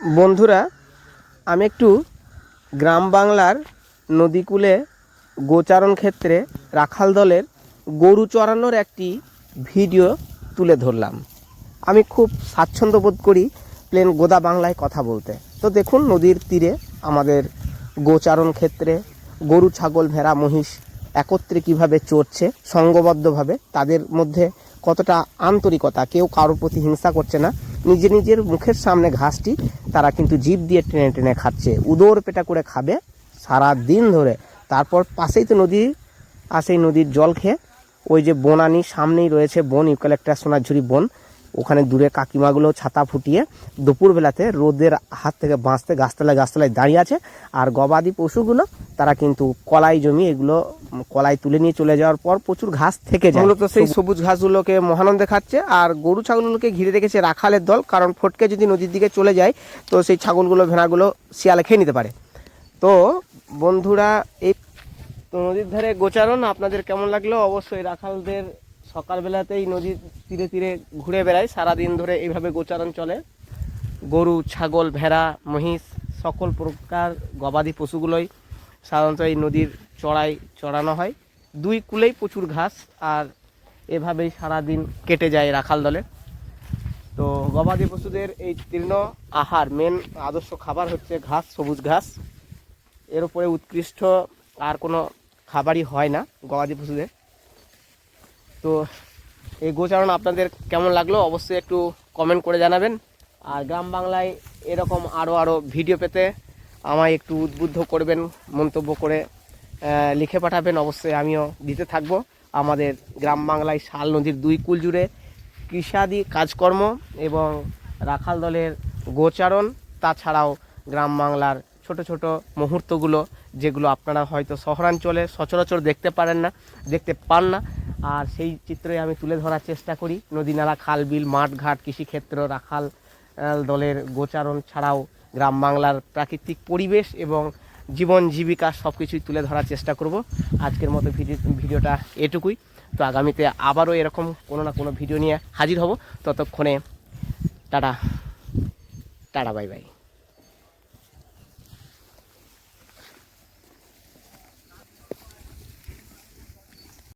বন্ধুরা, আমি একটু গ্রাম বাংলার নদীকূলে গোচারণ ক্ষেত্রে রাখাল দলের গরু চড়ানোর একটি ভিডিও তুলে ধরলাম। আমি খুব স্বাচ্ছন্দ্য বোধ করি প্লেন গোদা বাংলায় কথা বলতে। তো দেখুন নদীর তীরে আমাদের গোচারণ ক্ষেত্রে গরু, ছাগল, ভেড়া, মহিষ একত্রে কীভাবে চড়ছে, সঙ্গবদ্ধভাবে, তাদের মধ্যে কতটা আন্তরিকতা, কেউ কারোর প্রতি হিংসা করছে না, নিজে নিজের মুখের সামনে ঘাসটি তারা কিন্তু জিভ দিয়ে টেনে টেনে খাচ্ছে, উদর পেটা করে খাবে সারা দিন ধরে। তারপর পাশেই তো নদী আর সেই নদীর জল খেয়ে ওই যে বনানি সামনেই রয়েছে বন ইউক্যালেক্টাস সোনাঝুরি বন, ওখানে দূরে কাকিমাগুলো ছাতা ফুটিয়ে দুপুরবেলাতে রোদের হাত থেকে বাঁচতে গাছতলায় গাছতলায় দাঁড়িয়ে আছে। আর গবাদি পশুগুলো তারা কিন্তু কলাই জমি এগুলো কলাই তুলে নিয়ে চলে যাওয়ার পর প্রচুর ঘাস থেকে যায়। মূলত সেই সবুজ ঘাসগুলোকে মহানন্দে খাচ্ছে আর গরু ছাগলগুলোকে ঘিরে রেখেছে রাখালের দল কারণ ফটকে যদি নদীর দিকে চলে যায় তো সেই ছাগলগুলো ভেড়াগুলো শিয়ালে খেয়ে নিতে পারে। তো বন্ধুরা এই তো নদীর ধারে গোচারণ আপনাদের কেমন লাগল? অবশ্যই রাখালদের সকালবেলাতেই নদীর তীরে তীরে ঘুরে বেড়ায়। সারাদিন ধরে এইভাবে গোচারণ চলে। গরু ছাগল ভেড়া মহিষ সকল প্রকার গবাদি পশুগুলোই সাধারণত এই নদীর চড়াই চড়ানো হয়। দুই কূলেই প্রচুর ঘাস আর এভাবেই সারাদিন কেটে যায় রাখাল দলে। তো গবাদি পশুদের এই তৃণ আহার মেন আদর্শ খাবার হচ্ছে ঘাস, সবুজ ঘাস। এর উপরে উৎকৃষ্ট আর কোনো খাবারই হয় না গবাদি পশুদের। তো এই গোচারণ আপনাদের কেমন লাগল অবশ্যই একটু কমেন্ট করে জানাবেন। আর গ্রাম বাংলায় এরকম আরও আরও ভিডিও পেতে আমায় একটু উদ্বুদ্ধ করবেন, মন্তব্য করে লিখে পাঠাবেন, অবশ্যই আমিও দিতে থাকব। আমাদের গ্রাম বাংলায় শাল নদীর দুই কুল জুড়ে কৃষাদি কাজকর্ম এবং রাখাল দলের গোচারণ, তাছাড়াও গ্রাম বাংলার ছোট ছোট মুহূর্তগুলো, যেগুলো আপনারা হয়তো শহরাঞ্চলে সচরাচর দেখতে পারেন না, দেখতে পান না। আর সেই চিত্রই আমি তুলে ধরার চেষ্টা করি। নদী নালা খাল বিল মাঠ ঘাট কৃষিক্ষেত্র, রাখাল দলের গোচারণ ছাড়াও গ্রাম বাংলার প্রাকৃতিক পরিবেশ এবং জীবন জীবিকা সব কিছুই তুলে ধরার চেষ্টা করব। আজকের মতো ভিডিও ভিডিওটা এটুকুই। তো আগামীতে আবারও এরকম কোনো না কোনো ভিডিও নিয়ে হাজির হব। ততক্ষণে টাটা। Tata, bye bye.